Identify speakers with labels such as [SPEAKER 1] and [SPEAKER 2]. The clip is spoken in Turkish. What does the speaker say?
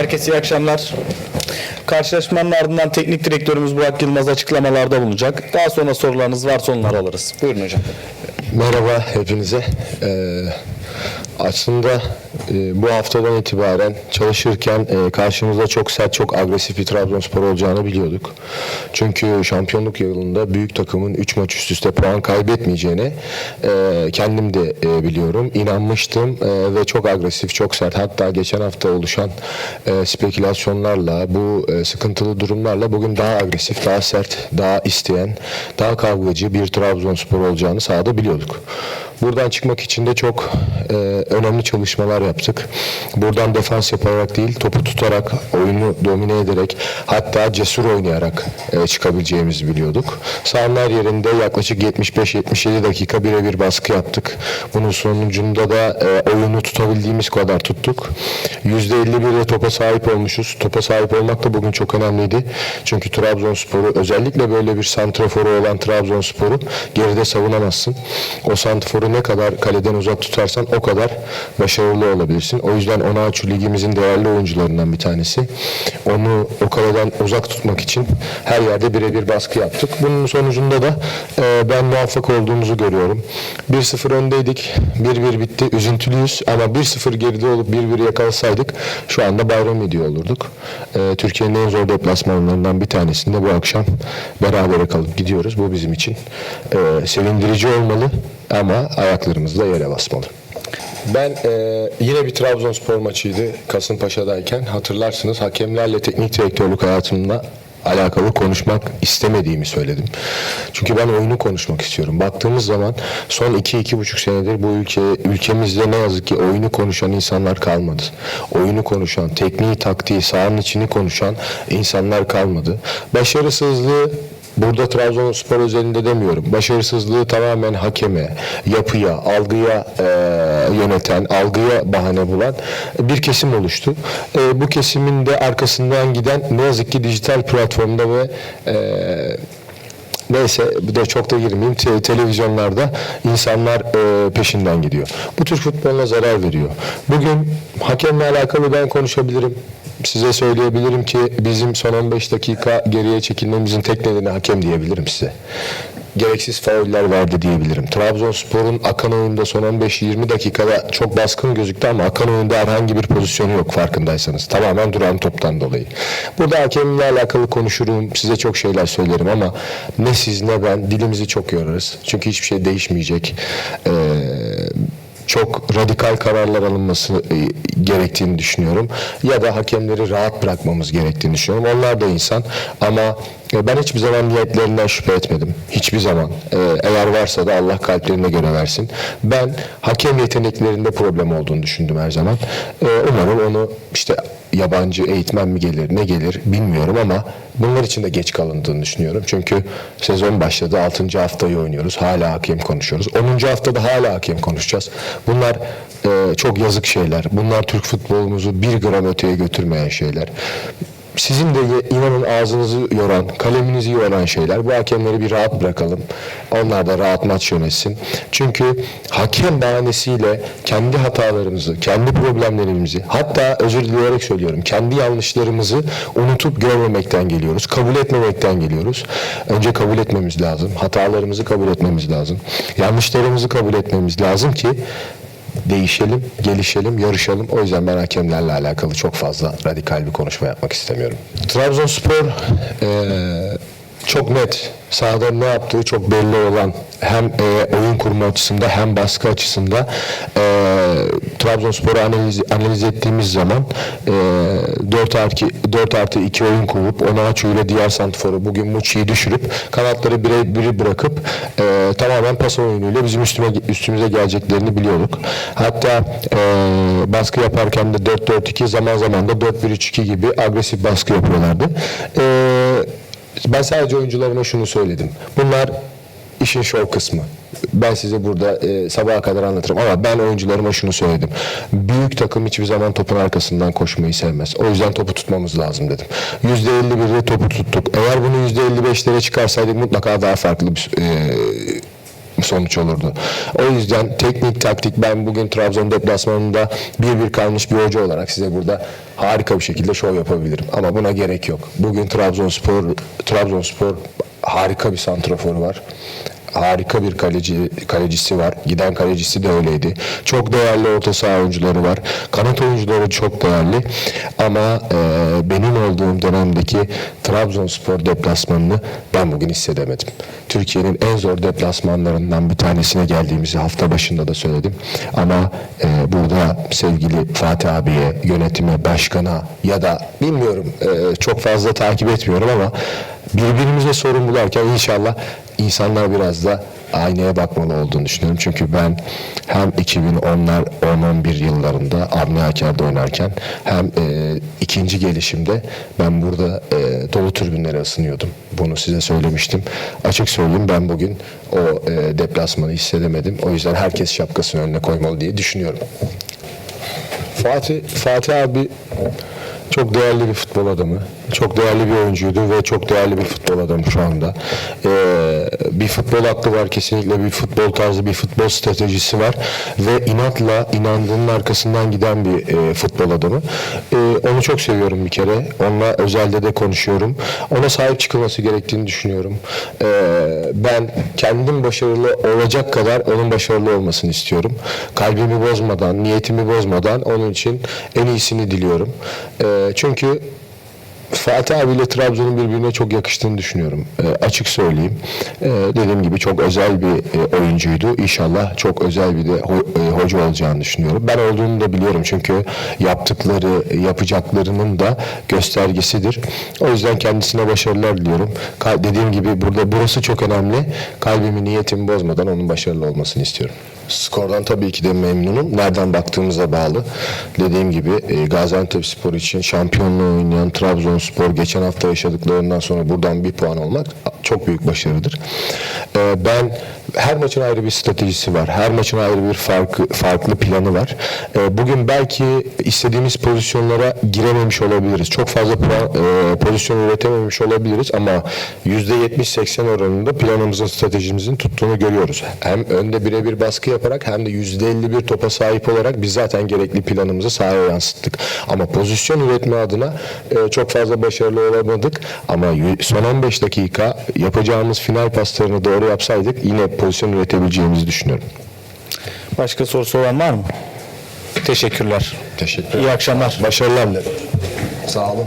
[SPEAKER 1] Herkese iyi akşamlar. Karşılaşmanın ardından teknik direktörümüz Burak Yılmaz açıklamalarda bulunacak. Daha sonra sorularınız varsa onları alırız. Buyurun hocam.
[SPEAKER 2] Merhaba hepinize. Ee, aslında e, bu haftadan itibaren çalışırken e, karşımızda çok sert, çok agresif bir Trabzonspor olacağını biliyorduk. Çünkü şampiyonluk yılında büyük takımın 3 maç üst üste puan kaybetmeyeceğine e, kendim de e, biliyorum. İnanmıştım e, ve çok agresif, çok sert. Hatta geçen hafta oluşan e, spekülasyonlarla, bu e, sıkıntılı durumlarla bugün daha agresif, daha sert, daha isteyen, daha kavgacı bir Trabzonspor olacağını sahada biliyorduk. Buradan çıkmak için de çok e, önemli çalışmalar yaptık. Buradan defans yaparak değil, topu tutarak, oyunu domine ederek, hatta cesur oynayarak e, çıkabileceğimizi biliyorduk. Sahanın her yerinde yaklaşık 75-77 dakika birebir baskı yaptık. Bunun sonucunda da e, oyunu tutabildiğimiz kadar tuttuk. %51'de topa sahip olmuşuz. Topa sahip olmak da bugün çok önemliydi. Çünkü Trabzonspor'u özellikle böyle bir santraforu olan Trabzonspor'u geride savunamazsın. O ne kadar kaleden uzak tutarsan o kadar başarılı olabilirsin. O yüzden Onaçu ligimizin değerli oyuncularından bir tanesi. Onu o kaleden uzak tutmak için her yerde birebir baskı yaptık. Bunun sonucunda da e, ben muvaffak olduğumuzu görüyorum. 1-0 öndeydik. 1-1 bitti. Üzüntülüyüz ama 1-0 geride olup 1-1 yakalasaydık şu anda bayram ediyor olurduk. E, Türkiye'nin en zor deplasmanlarından bir tanesinde bu akşam berabere kalıp gidiyoruz. Bu bizim için e, sevindirici olmalı ama ayaklarımız da yere basmalı. Ben e, yine bir Trabzonspor maçıydı Kasımpaşa'dayken. Hatırlarsınız hakemlerle teknik direktörlük hayatımda alakalı konuşmak istemediğimi söyledim. Çünkü ben oyunu konuşmak istiyorum. Baktığımız zaman son 2-2,5 senedir bu ülke ülkemizde ne yazık ki oyunu konuşan insanlar kalmadı. Oyunu konuşan, tekniği, taktiği, sahanın içini konuşan insanlar kalmadı. Başarısızlığı Burada Trabzonspor özelinde demiyorum. Başarısızlığı tamamen hakeme, yapıya, algıya e, yöneten, algıya bahane bulan bir kesim oluştu. E, bu kesimin de arkasından giden ne yazık ki dijital platformda ve e, Neyse bir de çok da girmeyeyim. Te- televizyonlarda insanlar e, peşinden gidiyor. Bu Türk futboluna zarar veriyor. Bugün hakemle alakalı ben konuşabilirim. Size söyleyebilirim ki bizim son 15 dakika geriye çekilmemizin tek nedeni hakem diyebilirim size. Gereksiz fauller verdi diyebilirim. Trabzonspor'un akan oyunda son 15-20 dakikada çok baskın gözüktü ama akan oyunda herhangi bir pozisyonu yok farkındaysanız. Tamamen duran toptan dolayı. Burada hakemle alakalı konuşurum, size çok şeyler söylerim ama ne siz ne ben dilimizi çok yorarız. Çünkü hiçbir şey değişmeyecek. Ee, çok radikal kararlar alınması e, gerektiğini düşünüyorum. Ya da hakemleri rahat bırakmamız gerektiğini düşünüyorum. Onlar da insan ama e, ben hiçbir zaman niyetlerinden şüphe etmedim. Hiçbir zaman. E, Eğer varsa da Allah kalplerine göre versin. Ben hakem yeteneklerinde problem olduğunu düşündüm her zaman. Umarım onu işte yabancı eğitmen mi gelir ne gelir bilmiyorum ama bunlar için de geç kalındığını düşünüyorum. Çünkü sezon başladı 6. haftayı oynuyoruz. Hala hakem konuşuyoruz. 10. haftada hala hakem konuşacağız. Bunlar e, çok yazık şeyler. Bunlar Türk futbolumuzu bir gram öteye götürmeyen şeyler. Sizin de inanın ağzınızı yoran, kaleminizi yoran şeyler. Bu hakemleri bir rahat bırakalım. Onlar da rahat maç yönetsin. Çünkü hakem bahanesiyle kendi hatalarımızı, kendi problemlerimizi, hatta özür dileyerek söylüyorum, kendi yanlışlarımızı unutup görmemekten geliyoruz. Kabul etmemekten geliyoruz. Önce kabul etmemiz lazım. Hatalarımızı kabul etmemiz lazım. Yanlışlarımızı kabul etmemiz lazım ki değişelim, gelişelim, yarışalım. O yüzden ben hakemlerle alakalı çok fazla radikal bir konuşma yapmak istemiyorum. Trabzonspor eee, çok net sahada ne yaptığı çok belli olan hem eee, oyun kurma açısında hem baskı açısında eee Trabzonspor'u analiz, analiz ettiğimiz zaman eee 4 artı 4 artı 2 oyun kurup Onaçu ile diğer santiforu bugün Muçi'yi düşürüp kanatları bire biri bırakıp eee, tamamen pas oyunuyla bizim üstüme üstümüze geleceklerini biliyorduk. Hatta eee, baskı yaparken de 4-4-2 zaman zaman da 4-1-3-2 gibi agresif baskı yapıyorlardı. Eee, ben sadece oyuncularıma şunu söyledim. Bunlar işin şov kısmı. Ben size burada e, sabaha kadar anlatırım ama ben oyuncularıma şunu söyledim. Büyük takım hiçbir zaman topun arkasından koşmayı sevmez. O yüzden topu tutmamız lazım dedim. %51'de topu tuttuk. Eğer bunu %55'lere çıkarsaydık mutlaka daha farklı bir e, sonuç olurdu. O yüzden teknik taktik ben bugün Trabzon deplasmanında bir bir kalmış bir hoca olarak size burada harika bir şekilde şov yapabilirim. Ama buna gerek yok. Bugün Trabzonspor Trabzonspor harika bir santraforu var. Harika bir kaleci kalecisi var. Giden kalecisi de öyleydi. Çok değerli orta saha oyuncuları var. Kanat oyuncuları çok değerli. Ama e, benim olduğum dönemdeki Trabzonspor deplasmanını ben bugün hissedemedim. Türkiye'nin en zor deplasmanlarından bir tanesine geldiğimizi hafta başında da söyledim. Ama e, burada sevgili Fatih abiye, yönetime, başkana ya da bilmiyorum e, çok fazla takip etmiyorum ama birbirimize sorun bularken inşallah insanlar biraz da aynaya bakmalı olduğunu düşünüyorum. Çünkü ben hem 2010'lar 10-11 yıllarında Avni Aker'de oynarken hem e, ikinci gelişimde ben burada e, dolu tribünlere ısınıyordum. Bunu size söylemiştim. Açık söyleyeyim ben bugün o e, deplasmanı hissedemedim. O yüzden herkes şapkasını önüne koymalı diye düşünüyorum. Fatih Fatih abi çok değerli bir futbol adamı. Çok değerli bir oyuncuydu ve çok değerli bir futbol adamı şu anda. Ee, bir futbol aklı var kesinlikle bir futbol tarzı, bir futbol stratejisi var ve inatla inandığının arkasından giden bir e, futbol adamı. Ee, onu çok seviyorum bir kere. Onunla özelde de konuşuyorum. Ona sahip çıkılması gerektiğini düşünüyorum. Ee, ben kendim başarılı olacak kadar onun başarılı olmasını istiyorum. Kalbimi bozmadan, niyetimi bozmadan onun için en iyisini diliyorum. Ee, çünkü Fatih abiyle Trabzon'un birbirine çok yakıştığını düşünüyorum. Ee, açık söyleyeyim. Ee, dediğim gibi çok özel bir e, oyuncuydu. İnşallah çok özel bir de ho- e, hoca olacağını düşünüyorum. Ben olduğunu da biliyorum çünkü yaptıkları, yapacaklarının da göstergesidir. O yüzden kendisine başarılar diliyorum. Kal- dediğim gibi burada burası çok önemli. Kalbimi, niyetimi bozmadan onun başarılı olmasını istiyorum. Skordan tabii ki de memnunum. Nereden baktığımıza bağlı. Dediğim gibi e, Gaziantep Spor için şampiyonluğu oynayan Trabzonspor geçen hafta yaşadıklarından sonra buradan bir puan olmak çok büyük başarıdır. E, ben her maçın ayrı bir stratejisi var. Her maçın ayrı bir farklı farklı planı var. E, bugün belki istediğimiz pozisyonlara girememiş olabiliriz. Çok fazla puan, e, pozisyon üretememiş olabiliriz ama %70-80 oranında planımızın, stratejimizin tuttuğunu görüyoruz. Hem önde birebir baskı yaparak hem de %51 topa sahip olarak biz zaten gerekli planımızı sahaya yansıttık. Ama pozisyon üretme adına e, çok fazla başarılı olamadık. Ama son 15 dakika yapacağımız final paslarını doğru yapsaydık yine pozisyon üretebileceğimizi düşünüyorum.
[SPEAKER 1] Başka sorusu olan var mı? Teşekkürler.
[SPEAKER 2] Teşekkür
[SPEAKER 1] İyi akşamlar.
[SPEAKER 2] Başarılar dilerim. Sağ olun.